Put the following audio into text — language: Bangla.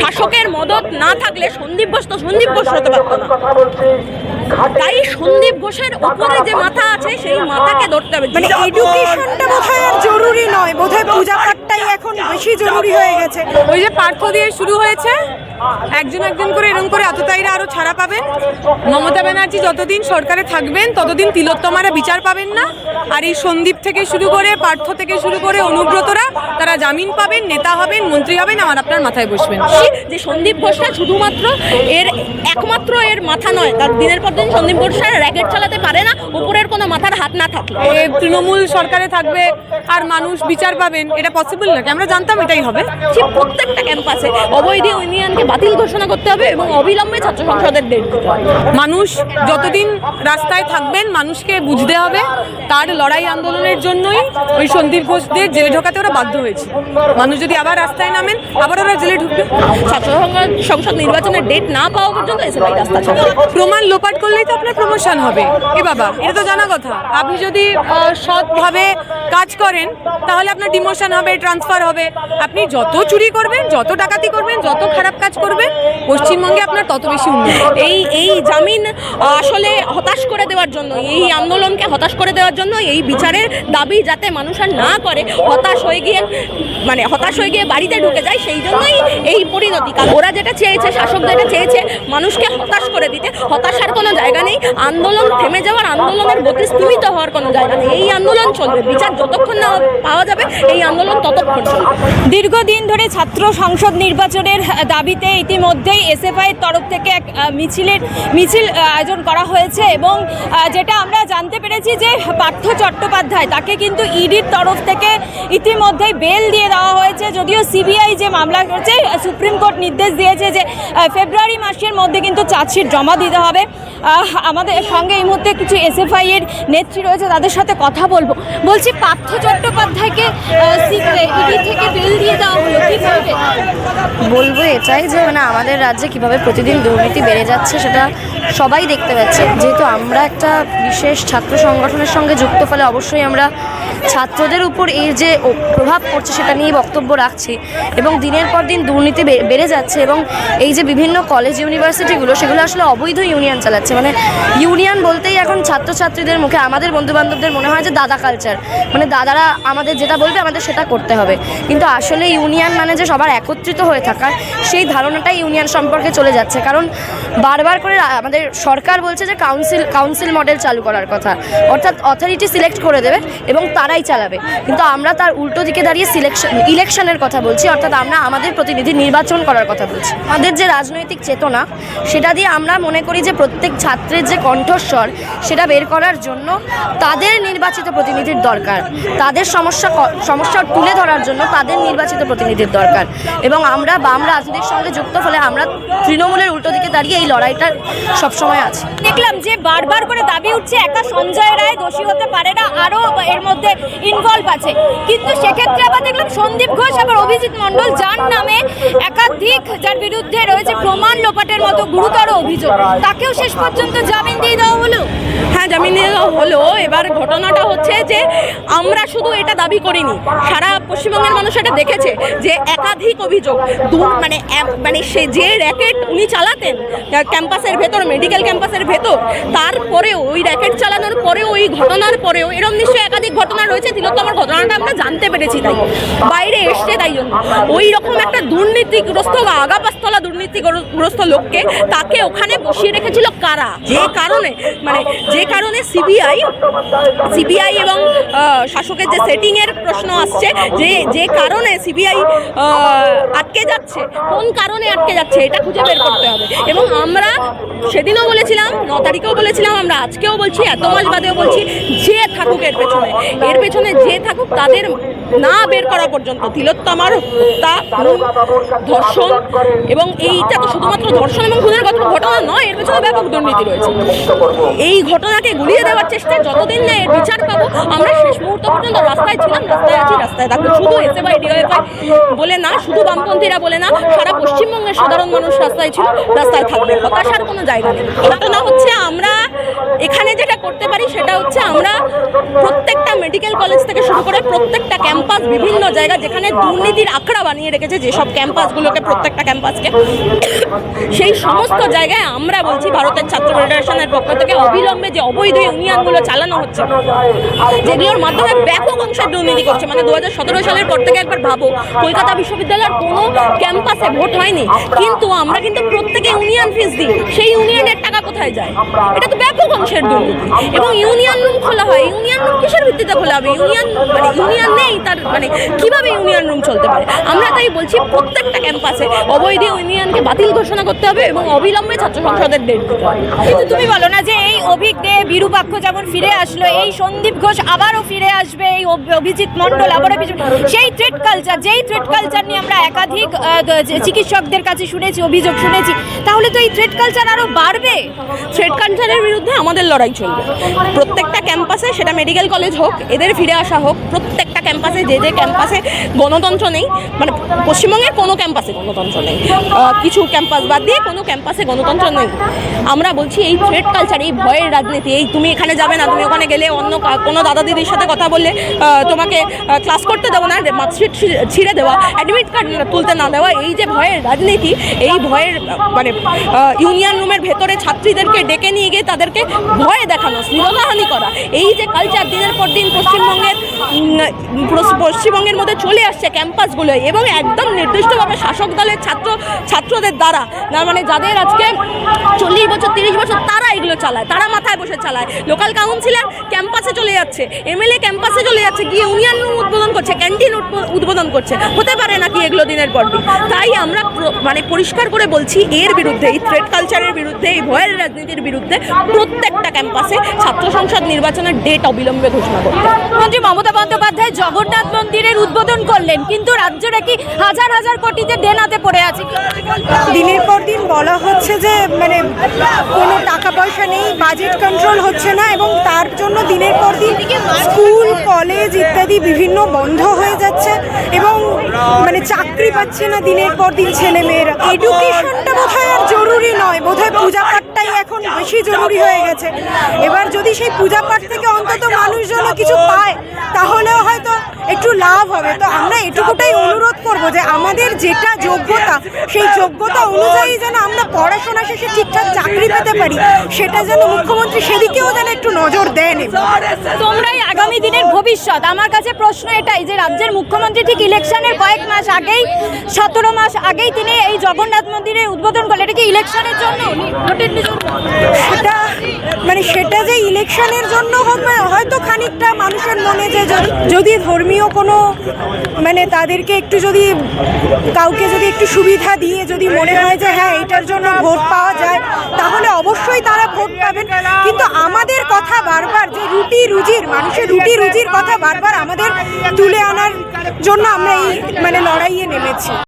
শাসকের মদত না থাকলে সন্দীপ বস্ত তো সন্দীপ ঘোষ হতে পারতো না। তাই সন্দীপ ঘোষের উপরে যে মাথা আছে সেই মাথাকে ধরতে হবে। মানে এডুকেশনটা বোধহয় আর জরুরি নয়। বোধহয় পূজা পাঠটাই এখন বেশি জরুরি হয়ে গেছে। ওই যে পার্থ দিয়ে শুরু হয়েছে একজন একজন করে এরকম করে আততায়ীরা আরও ছাড়া পাবেন। মমতা ব্যানার্জি যতদিন সরকারে থাকবেন ততদিন তিলোত্তমারা বিচার পাবেন না। আর এই সন্দীপ থেকে শুরু করে পার্থ থেকে শুরু করে অনুব্রতরা তারা জামিন পাবেন নেতা হবেন মন্ত্রী হবেন আমার আপনার মাথায় বসবেন। যে সন্দীপ ঘোষটা শুধুমাত্র এর একমাত্র এর মাথা নয় তার দিনের পর দিন সন্দীপ ঘোষটা র্যাকেট চালাতে পারে না উপরের কোনো মাথার হাত না থাকলে। তৃণমূল সরকারে থাকবে আর মানুষ বিচার পাবেন এটা পসিবল নাকি আমরা জানতাম এটাই হবে। ঠিক প্রত্যেকটা ক্যাম্পাসে অবৈধ ইউনিয়নকে বাতিল ঘোষণা করতে হবে এবং অবিলম্বে ছাত্র সংসদের ডেট মানুষ যতদিন রাস্তায় থাকবেন মানুষকে বুঝতে হবে তার লড়াই আন্দোলনের জন্যই ওই সন্দীপ ঘোষদের জেলে ঢোকাতে ওরা বাধ্য হয়েছে। মানুষ যদি আবার রাস্তায় নামেন আবার ওরা জেলে ঢুকবে। ছাত্র সংসদ- নির্বাচনের ডেট না পাওয়া পর্যন্ত এসএফআই রাস্তা প্রমাণ লোপাট করলেই তো আপনার প্রমোশন হবে। এ বাবা, এটা তো জানা কথা। আপনি যদি সৎভাবে কাজ করেন, তাহলে আপনার ডিমোশন হবে ট্রান্সফার হবে। আপনি যত চুরি করবেন, যত ডাকাতি করবেন, যত খারাপ কাজ করবেন, পশ্চিমবঙ্গে আপনার তত বেশি উন্নতি এই এই জামিন আসলে হতাশ করে দেওয়ার জন্য, এই আন্দোলনকে হতাশ করে দেওয়ার জন্য, এই বিচারের দাবি যাতে মানুষ আর না করে, হতাশ হয়ে গিয়ে মানে হতাশ হয়ে গিয়ে বাড়িতে ঢুকে যায়, সেই জন্যই এই পরিণতি। কারণ ওরা যেটা চেয়েছে, শাসক যেটা চেয়েছে, মানুষকে হতাশ করে দিতে, হতাশার কোনো জায়গা নেই। আন্দোলন থেমে যাওয়ার আন্দোলনের গতি স্থগিত হওয়ার কোনো জায়গা নেই। এই আন্দোলন চলবে। বিচার যতক্ষণ না পাওয়া যাবে, এই আন্দোলন ততক্ষণ চলবে। দীর্ঘদিন ধরে ছাত্র সংসদ নির্বাচনের দাবিতে ইতিমধ্যেই এসএফআই এর তরফ থেকে এক মিছিলের, মিছিল আয়োজন করা হয়েছে এবং যেটা আমরা জানতে পেরেছি যে পার্থ চট্টোপাধ্যায়, তাকে কিন্তু ইডির তরফ থেকে ইতিমধ্যেই বেল দিয়ে দেওয়া হয়েছে। যদিও সিবিআই যে মামলা করছে, সুপ্রিম কোর্ট নির্দেশ দিয়েছে যে ফেব্রুয়ারি মাসের মধ্যে কিন্তু চার্জশিট জমা দিতে হবে। আমাদের সঙ্গে এই মুহূর্তে কিছু এসএফআই এর নেত্রী রয়েছে, তাদের সাথে কথা বলব। বলছি, পার্থ চট্টোপাধ্যায়কে থেকে বেল দিয়ে দেওয়া হলো, কি বলব এটাই যে মানে আমাদের রাজ্যে কীভাবে প্রতিদিন দুর্নীতি বেড়ে যাচ্ছে, সেটা সবাই দেখতে পাচ্ছে। যেহেতু আমরা একটা বিশেষ ছাত্র সংগঠনের সঙ্গে যুক্ত, ফলে অবশ্যই আমরা ছাত্রদের উপর এই যে প্রভাব পড়ছে সেটা নিয়ে বক্তব্য রাখছি এবং দিনের পর দিন দুর্নীতি বেড়ে যাচ্ছে এবং এই যে বিভিন্ন কলেজ ইউনিভার্সিটিগুলো সেগুলো আসলে অবৈধ ইউনিয়ন চালাচ্ছে। মানে ইউনিয়ন বলতেই এখন ছাত্রছাত্রীদের মুখে আমাদের বন্ধুবান্ধবদের মনে হয় যে দাদা কালচার মানে দাদারা আমাদের যেটা বলবে আমাদের সেটা করতে হবে। কিন্তু আসলে ইউনিয়ন মানে যে সবার একত্রিত হয়ে থাকা, সেই ধারণাটাই ইউনিয়ন সম্পর্কে চলে যাচ্ছে। কারণ বারবার করে আমাদের সরকার বলছে যে কাউন্সিল কাউন্সিল মডেল চালু করার কথা। অর্থাৎ অথরিটি সিলেক্ট করে দেবে এবং তারাই চালাবে। কিন্তু আমরা তার উল্টো দিকে দাঁড়িয়ে সিলেকশন ইলেকশনের কথা বলছি, অর্থাৎ আমরা আমাদের প্রতিনিধি নির্বাচন করার কথা বলছি। আমাদের যে রাজনৈতিক চেতনা, সেটা দিয়ে আমরা মনে করি যে প্রত্যেক ছাত্রের যে কণ্ঠস্বর, সেটা বের করার জন্য তাদের নির্বাচিত প্রতিনিধির দরকার। তাদের সমস্যা সমস্যা তুলে ধরার জন্য তাদের নির্বাচিত প্রতিনিধির দরকার। এবং আমরা বাম রাজনীতির সঙ্গে যুক্ত, ফলে আমরা তৃণমূলের উল্টো দিকে দাঁড়িয়ে এই লড়াইটা সবসময় আছে। দেখলাম যে বারবার করে দাবি উঠছে, একা সঞ্জয় রায় দোষী হতে পারে না আরও এর মধ্যে ইনভলভ আছে। কিন্তু সেক্ষেত্রে আবার দেখলাম সন্দীপ ঘোষ, আবার অভিজিৎ মন্ডল যার নামে একাধিক, যার বিরুদ্ধে রয়েছে প্রমাণ লোপাটের মতো গুরুতর অভিযোগ। তাকেও শেষ পর্যন্ত জামিন দিয়ে দেওয়া হলো হ্যাঁ জামিন দেওয়া হলো এবার ঘটনাটা হচ্ছে যে আমরা শুধু এটা দাবি করিনি, সারা পশ্চিমবঙ্গের মানুষ এটা দেখেছে যে একাধিক অভিযোগ মানে মানে সে যে র্যাকেট উনি চালাতেন ক্যাম্পাসের ভেতর, মেডিকেল ক্যাম্পাসের ভেতর তারপরেও ওই র্যাকেট চালানোর পরেও, ওই ঘটনার পরেও এরকম নিশ্চয়ই একাধিক ঘটনা রয়েছে, তিলোত্তমার ঘটনাটা আমরা জানতে পেরেছি তাই। বাইরে এসছে তাই জন্য। ওই রকম একটা দুর্নীতিগ্রস্ত বা আগাপাস্তলা দুর্নীতিগ্রস্ত লোককে তাকে ওখানে বসিয়ে রেখেছিল কারা? যে কারণে মানে যে কারণে সিবিআই সিবিআই এবং শাসকের যে সেটিংয়ের প্রশ্ন আসছে, যে যে কারণে সিবিআই আটকে যাচ্ছে, কোন কারণে আটকে যাচ্ছে, এটা খুঁজে বের করতে হবে। এবং আমরা সেদিনও বলেছিলাম, ন তারিখেও বলেছিলাম, আমরা আজকেও বলছি, এত মাস বাদেও বলছি, যে থাকুক এর পেছনে। এর পেছনে যে থাকুক, তাদের না বের করা পর্যন্ত। তিলোত্তমার হত্যা ধর্ষণ এবং এইটা তো শুধুমাত্র ধর্ষণ এবং খুনের ঘটনা ঘটনা নয়, এর পেছনে ব্যাপক দুর্নীতি রয়েছে। এই ঘটনাকে গুলিয়ে দেওয়ার চেষ্টা যতদিন না এর বিচার পাবো, আমরা শেষ মুহূর্ত পর্যন্ত রাস্তায় ছিলাম, রাস্তায় আছি, রাস্তায় থাকব। শুধু এসে বাই ডিওএফআই বলে না, শুধু বামপন্থীরা বলে না, সারা পশ্চিমবঙ্গের সাধারণ মানুষ রাস্তায় ছিল, রাস্তায় থাকবে। হতাশার কোনো জায়গা নেই। ঘটনা হচ্ছে আমরা এখানে যেটা করতে পারি সেটা হচ্ছে আমরা প্রত্যেকটা মেডিকেল কলেজ থেকে শুরু করে প্রত্যেকটা ক্যাম্পাস বিভিন্ন জায়গা যেখানে দুর্নীতির আখড়া বানিয়ে রেখেছে, যেসব ক্যাম্পাসগুলোকে প্রত্যেকটা ক্যাম্পাসকে সেই সমস্ত জায়গায় আমরা বলছি ভারতের ছাত্র ফেডারেশনের পক্ষ থেকে অবিলম্বে যে অবৈধ ইউনিয়নগুলো চালানো হচ্ছে, যেগুলোর মাধ্যমে ব্যাপক অংশের দুর্নীতি করছে। মানে দু হাজার সতেরো সালের পর থেকে একবার ভাবো, কলকাতা বিশ্ববিদ্যালয়ের কোনো ক্যাম্পাসে ভোট হয়নি। কিন্তু আমরা কিন্তু প্রত্যেকে ইউনিয়ন ফিস দিই। সেই ইউনিয়নের টাকা কোথায় যায়? এটা তো ব্যাপক অংশের দুর্নীতি। এবং ইউনিয়ন রুম খোলা হয়। ইউনিয়ন রুম কিসের ভিত্তিতে খোলা হবে? ইউনিয়ন মানে ইউনিয়ন নেই, তার মানে কীভাবে ইউনিয়ন রুম চলতে পারে? আমরা তাই বলছি প্রত্যেকটা ক্যাম্পাসে অবৈধ ইউনিয়নকে বাতিল ঘোষণা করতে হবে এবং অবিলম্বে ছাত্র সংসদের ডেট দিতে হবে। কিন্তু তুমি বলো না যে এই অভিক দে বিরূপাক্ষ যেমন ফিরে আসলো, এই সন্দীপ ঘোষ আবারও ফিরে আসবে, এই অভিজিৎ মণ্ডল আবারও সেই থ্রেড কালচার যেই থ্রেড কালচার নিয়ে আমরা একাধিক চিকিৎসকদের কাছে শুনেছি, অভিযোগ শুনেছি, তাহলে তো এই থ্রেড কালচার আরও বাড়বে? থ্রেড কালচারের বিরুদ্ধে আমাদের লড়াই চলবে। প্রত্যেকটা ক্যাম্পাসে, সেটা মেডিকেল কলেজ হোক, এদের ফিরে আসা হোক, প্রত্যেকটা ক্যাম্পাসে, যে যে ক্যাম্পাসে গণতন্ত্র নেই মানে পশ্চিমবঙ্গের কোনো ক্যাম্পাসে গণতন্ত্র নেই। কিছু ক্যাম্পাস বাদ দিয়ে কোনো ক্যাম্পাসে গণতন্ত্র নেই। আমরা বলছি, এই থ্রেড কালচার এই ভয়ের রাজনীতি, এই তুমি এখানে যাবে না, তুমি ওখানে গেলে অন্য কোনো দাদা দিদির সাথে কথা বললে তোমাকে ক্লাস করতে দেবো না মার্কশিট ছিঁড়ে দেওয়া অ্যাডমিট কার্ড তুলতে না দেওয়া, এই যে ভয়ের রাজনীতি, এই ভয়ের মানে ইউনিয়ন রুমের ভেতরে ছাত্রীদেরকে ডেকে নিয়ে গিয়ে তাদেরকে ভয় দেখানো। শ্লীলতাহানি করা। এই যে কালচার দিনের পর দিন পশ্চিমবঙ্গের পশ্চিমবঙ্গের মধ্যে চলে আসছে ক্যাম্পাসগুলোয় এবং একদম নির্দিষ্টভাবে শাসক দলের ছাত্র, ছাত্রদের দ্বারা। না মানে যাদের আজকে চল্লিশ বছর, তিরিশ বছর তারা এগুলো চালায়, তারা মাথায় বসে চালায়। লোকাল কাউন্সিলর ক্যাম্পাসে চলে যাচ্ছে এমএলএ ক্যাম্পাসে চলে যাচ্ছে, গিয়ে ইউনিয়ন উদ্বোধন করছে ক্যান্টিন উদ্বোধন করছে। হতে পারে নাকি এগুলো দিনের পর দিন। তাই আমরা মানে পরিষ্কার করে বলছি, এর বিরুদ্ধে, এই থ্রেড কালচারের বিরুদ্ধে, এই ভয়ের রাজনীতির বিরুদ্ধে প্রত্যেকটা ক্যাম্পাসে ছাত্র সংসদ নির্বাচনের ডেট অবিলম্বে ঘোষণা করতে। মুখ্যমন্ত্রী মমতা বন্দ্যোপাধ্যায় জগন্নাথ মন্দিরের উদ্বোধন করলেন কিন্তু রাজ্যটা কি হাজার হাজার কোটিতে দেনাতে পড়ে আছে দিনের পর দিন বলা হচ্ছে যে মানে কোনো টাকা পয়সা নেই বাজেট কন্ট্রোল হচ্ছে না এবং তার জন্য দিনের পর দিন স্কুল কলেজ ইত্যাদি বিভিন্ন বন্ধ হয়ে যাচ্ছে এবং মানে চাকরি পাচ্ছে না দিনের পর দিন ছেলে মেয়েরা এডুকেশনটা বোধহয় আর জরুরি নয়। বোধহয় পূজা পাঠটাই এখন বেশি জরুরি হয়ে গেছে। এবার যদি সেই পূজা পাঠ থেকে অন্তত মানুষজন কিছু পায়, তাহলেও হয়তো একটু লাভ হবে। তো আমরা এটুকুটাই অনুরোধ যে আমাদের যেটা যোগ্যতা সেই যোগ্যতা অনুযায়ী যেন আমরা পড়াশোনা শেষে ঠিকঠাক চাকরি পেতে পারি সেটা যেন মুখ্যমন্ত্রী সেদিকেও যেন একটু নজর দেন। তোমরাই আগামী দিনের ভবিষ্যৎ। আমার কাছে প্রশ্ন এটাই যে রাজ্যের মুখ্যমন্ত্রী ঠিক ইলেকশনের কয়েক মাস আগেই সতেরো মাস আগেই তিনি এই জগন্নাথ মন্দিরের উদ্বোধন করলেন। এটা কি ইলেকশনের জন্য? সেটা মানে সেটা যে ইলেকশনের জন্য হবে হয়তো খানিকটা মানুষের মনে যে যদি ধর্মীয় কোনো মানে তাদেরকে একটু যদি কাউকে যদি একটু সুবিধা দিয়ে যদি মনে হয় যে হ্যাঁ এটার জন্য ভোট পাওয়া যায়, তাহলে অবশ্যই তারা ভোট পাবেন। কিন্তু আমাদের কথা বারবার যে রুটি রুজির, মানুষের রুটি রুজির কথা বারবার আমাদের তুলে আনার জন্য আমরা এই মানে লড়াইয়ে নেমেছি।